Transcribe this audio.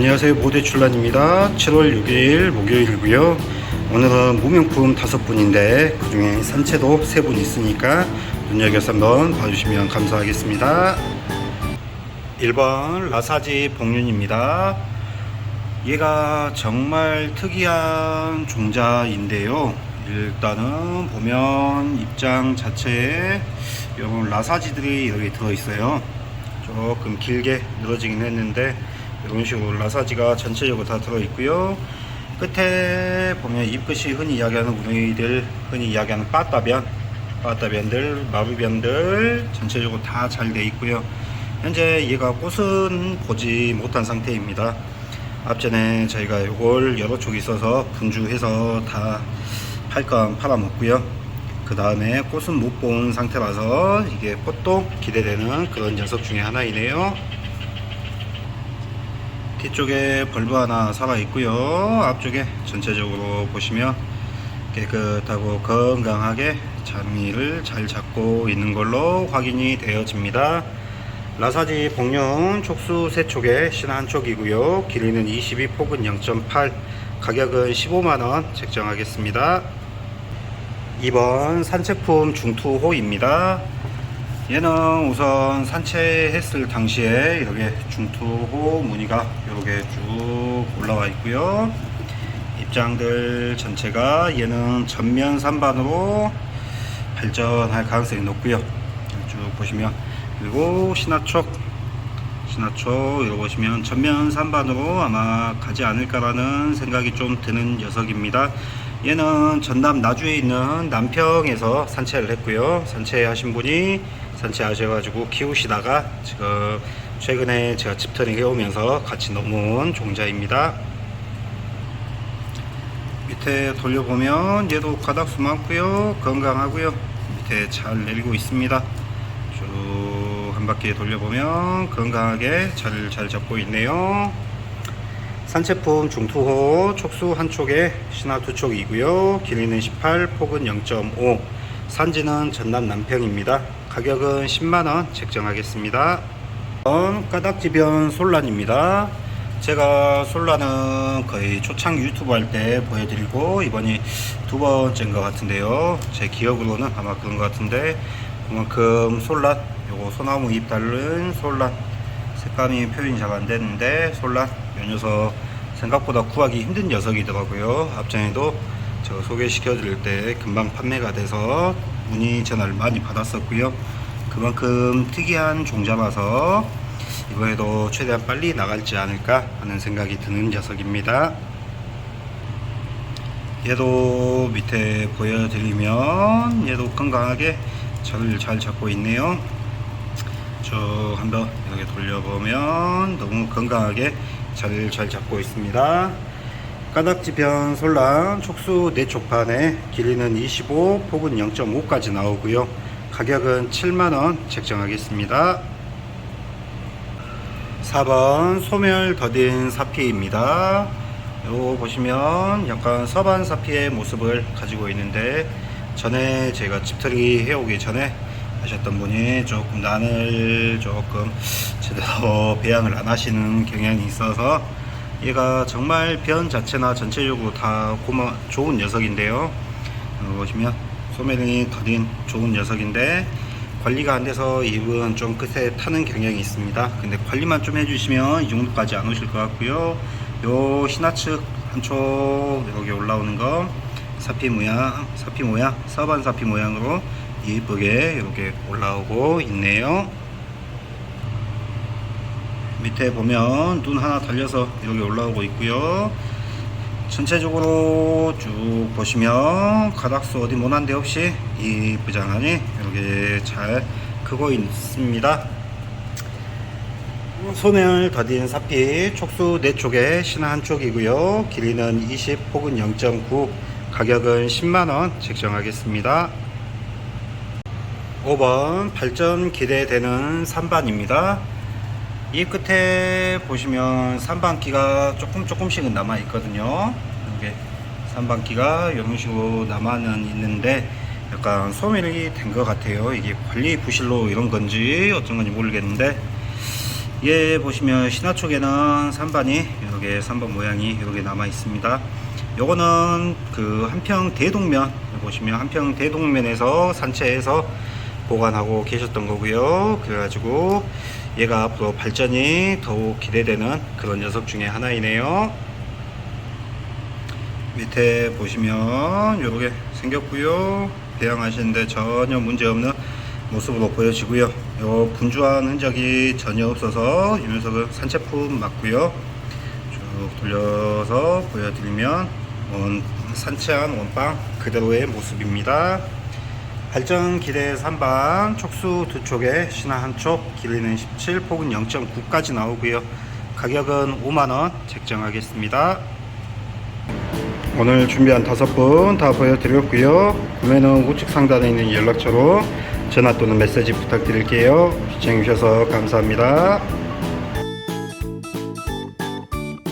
안녕하세요. 모대출란입니다. 7월 6일 목요일이고요. 오늘은 무명품 다섯 분인데 그 중에 산채도 세분 있으니까 눈여겨서 한번 봐주시면 감사하겠습니다. 1번 라사지 복륜입니다. 얘가 정말 특이한 종자인데요. 일단은 보면 입장 자체에 이런 라사지들이 여기 들어있어요. 조금 길게 늘어지긴 했는데 이런 식으로 라사지가 전체적으로 다 들어있고요. 끝에 보면 잎끝이 흔히 이야기하는 우리들 흔히 이야기하는 빠따변 빠따변들 마루변들 전체적으로 다 잘 돼 있고요. 현재 얘가 꽃은 보지 못한 상태입니다. 앞전에 저희가 이걸 여러 쪽 있어서 분주해서 다 팔건 팔아먹고요. 그 다음에 꽃은 못 본 상태라서 이게 꽃도 기대되는 그런 녀석 중에 하나이네요 뒤쪽에 벌브 하나 살아 있고요. 앞쪽에 전체적으로 보시면 깨끗하고 건강하게 장미를 잘 잡고 있는 걸로 확인이 되어집니다. 라사지 복륜 촉수 세 촉에 신 한 촉이고요. 길이는 22 폭은 0.8 가격은 15만원 책정하겠습니다. 2번 산책품 중투호입니다 얘는 우선 산책했을 당시에 이렇게 중투호 무늬가 이렇게 쭉 올라와 있고요. 입장들 전체가 얘는 전면 산반으로 발전할 가능성이 높고요. 쭉 보시면 그리고 신화촉 신화촉 이거 보시면 전면 산반으로 아마 가지 않을까라는 생각이 좀 드는 녀석입니다. 얘는 전남 나주에 있는 남평에서 산채를 했고요. 산채하신 분이 산채하셔가지고 키우시다가 지금 최근에 제가 집터링 해오면서 같이 넘어온 종자입니다. 밑에 돌려보면 얘도 가닥수 많고요. 건강하고요. 밑에 잘 내리고 있습니다. 쭉 한 바퀴 돌려보면 건강하게 잘, 잘 잡고 있네요. 산채품 중투호 촉수 한 촉에 신화 두 촉이고요. 길이는 18 폭은 0.5 산지는 전남 남평입니다 가격은 10만원 책정하겠습니다. 까닥지변 솔란입니다. 제가 솔라는 거의 초창 유튜브 할 때 보여드리고 이번이 두 번째인 것 같은데요. 제 기억으로는 아마 그런 것 같은데 그만큼 솔란 요거 소나무 잎 달린 솔란. 색감이 표현이 잘 안되는데 솔란. 요 녀석 생각보다 구하기 힘든 녀석이더라고요. 앞전에도 제가 소개시켜 드릴 때 금방 판매가 돼서 문의 전화를 많이 받았었고요 그만큼 특이한 종자라서 이번에도 최대한 빨리 나갈지 않을까 하는 생각이 드는 녀석입니다. 얘도 밑에 보여드리면 얘도 건강하게 저를 잘 잡고 있네요. 쭉 한번 이렇게 돌려보면 너무 건강하게 저를 잘 잡고 있습니다. 까닥지변 솔랑 촉수 4촉판에 길이는 25, 폭은 0.5까지 나오고요. 가격은 7만원 책정하겠습니다. 4번 소멸 더딘 사피입니다. 요 보시면 약간 서반 사피의 모습을 가지고 있는데 전에 제가 집털이 해오기 전에 하셨던 분이 조금 난을 조금 제대로 배양을 안 하시는 경향이 있어서 얘가 정말 변 자체나 전체적으로 다 고마 좋은 녀석인데요. 어, 보시면 소멸이 더딘 좋은 녀석인데 관리가 안 돼서 잎은 좀 끝에 타는 경향이 있습니다. 근데 관리만 좀 해주시면 이 정도까지 안 오실 것 같고요. 요 신화측 한쪽 여기 올라오는 거 사피 모양, 사피 모양, 서반 사피 모양으로 예쁘게 이렇게 올라오고 있네요. 밑에 보면 눈 하나 달려서 여기 올라오고 있고요. 전체적으로 쭉 보시면 가닥수 어디 모난 데 없이 이 부장안이 이렇게 잘 크고 있습니다. 소멸 더딘 사피 촉수 4쪽에 신화 한쪽이고요. 길이는 20 폭은 0.9 가격은 10만원 책정하겠습니다. 5번 발전 기대되는 3반입니다. 이 끝에 보시면 산방기가 조금 조금씩은 남아 있거든요. 이게 산방기가 이런 식으로 남아는 있는데 약간 소멸이 된 것 같아요. 이게 관리 부실로 이런 건지 어떤 건지 모르겠는데 얘 보시면 신화 쪽에는 3반이 이렇게 3번 모양이 이렇게 남아 있습니다. 요거는 그 한평 대동면 보시면 한평 대동면에서 산채해서 보관하고 계셨던 거고요. 그래가지고 얘가 앞으로 발전이 더욱 기대되는 그런 녀석 중에 하나이네요. 밑에 보시면 이렇게 생겼고요. 배양하시는데 전혀 문제없는 모습으로 보여지고요. 요 분주한 흔적이 전혀 없어서 이 녀석은 산채품 맞고요. 쭉 돌려서 보여드리면 원, 산채한 원빵 그대로의 모습입니다. 발전 기대 3반 촉수 두 쪽에 신화 한쪽 길이는 17 폭은 0.9까지 나오고요. 가격은 5만원 책정하겠습니다. 오늘 준비한 다섯 분 다 보여드렸고요. 구매는 우측 상단에 있는 연락처로 전화 또는 메시지 부탁드릴게요. 시청해주셔서 감사합니다.